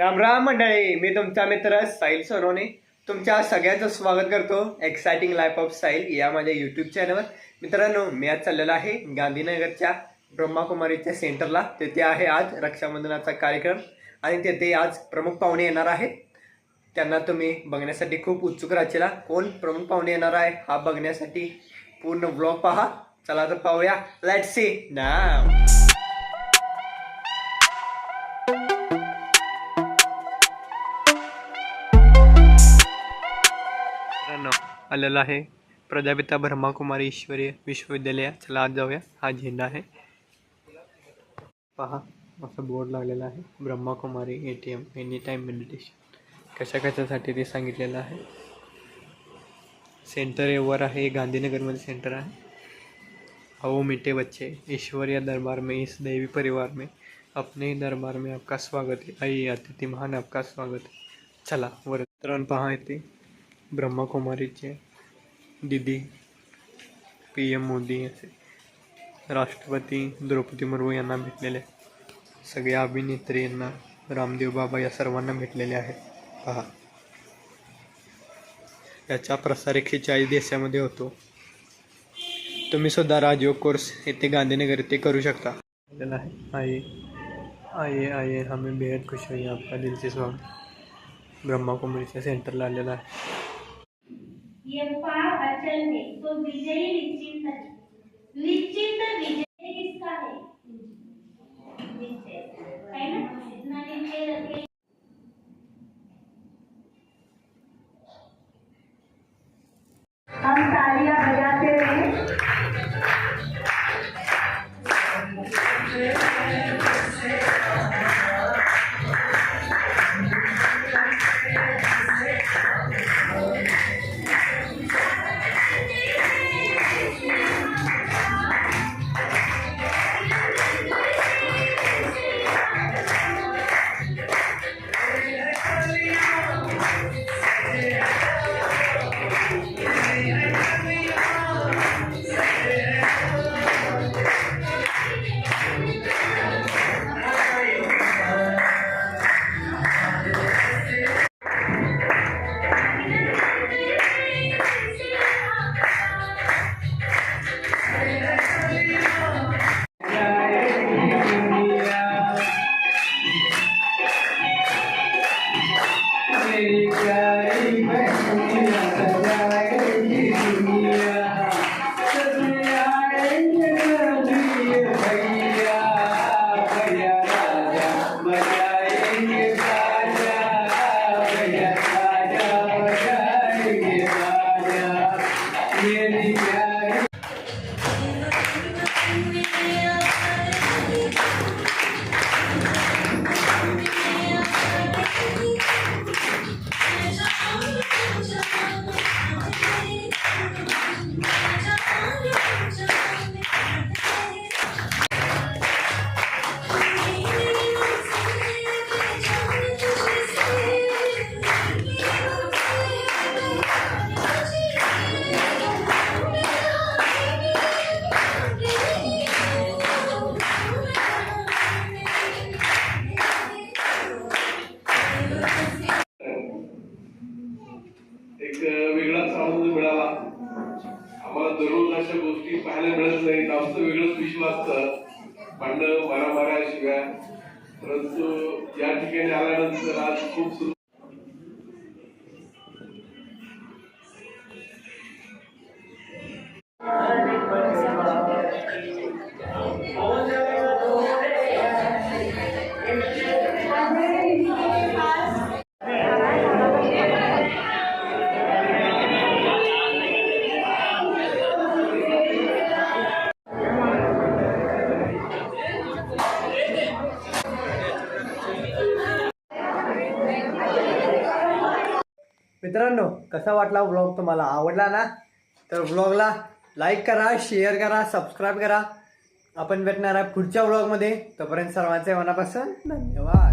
राम राम मंडळी मी तुमचा मित्र साहिल सोनवणे. तुमच्या सगळ्यांचं स्वागत करतो एक्सायटिंग लाईफ ऑफ साहिल या माझ्या यूट्यूब चॅनलवर मित्रांनो मी आज चाललेलो आहे गांधीनगरच्या ब्रह्माकुमारीच्या सेंटरला. तेथे आहे आज रक्षाबंधनाचा कार्यक्रम आणि तेथे आज प्रमुख पाहुणे येणार आहेत. त्यांना तुम्ही बघण्यासाठी खूप उत्सुक राहशीला. कोण प्रमुख पाहुणे येणार आहे हा बघण्यासाठी पूर्ण ब्लॉग पहा. चला तर पाहूया. लेट सी ना आलेला आहे. प्रजापिता ब्रह्माकुमारी ईश्वरीय विश्वविद्यालय. चला आज जाऊया. हा झेंडा आहे. पहा असं बोर्ड लागलेला आहे. Brahmakumari A T M any time meditation कशा कशासाठी ते सांगितलेलं आहे? सेंटर एवर आहे गांधीनगरमध्ये सेंटर आहे. आओ मीठे बच्चे. ईश्वरीय दरबार में इस देवी परिवार में. अपने ही दरबार में आपका स्वागत है. आई अतिथि महान आपका स्वागत है. चला वर पहा येते ब्रह्माकुमारीचे दिदी पी एम मोदी असे राष्ट्रपती द्रौपदी मुर्मू यांना भेटलेले. सगळ्या सगळे अभिनेत्री यांना रामदेव बाबा या सर्वांना भेटलेले आहेत. पहा. याचा प्रसार एकशे चाळीस देशामध्ये होतो. तुम्ही सुद्धा राजयोग कोर्स येथे गांधीनगर येथे करू शकता. आलेला आहे. आइए आइए हमें बेहद खुश होई आपका दिल से स्वागत. ब्रह्माकुमारीच्या सेंटरला आलेला आहे. ये फार अचल है तो विजयी निश्चित नहीं निश्चित विजय एक वेगळाच आनंद मिळाला. आम्हाला दररोज अशा गोष्टी पाहायला मिळत नाहीत. आमचं वेगळंच विश्व असतं मारा मारामाऱ्या शिवाय. परंतु या ठिकाणी आल्यानंतर आज खूप मित्रांनो कसा वाटला व्लॉग तुम्हाला? आवडला ना? तर व्लॉगला लाईक करा शेअर करा सबस्क्राईब करा. आपण भेटणार आहे पुढच्या व्लॉगमध्ये तोपर्यंत सर्वांचे मनापासून धन्यवाद.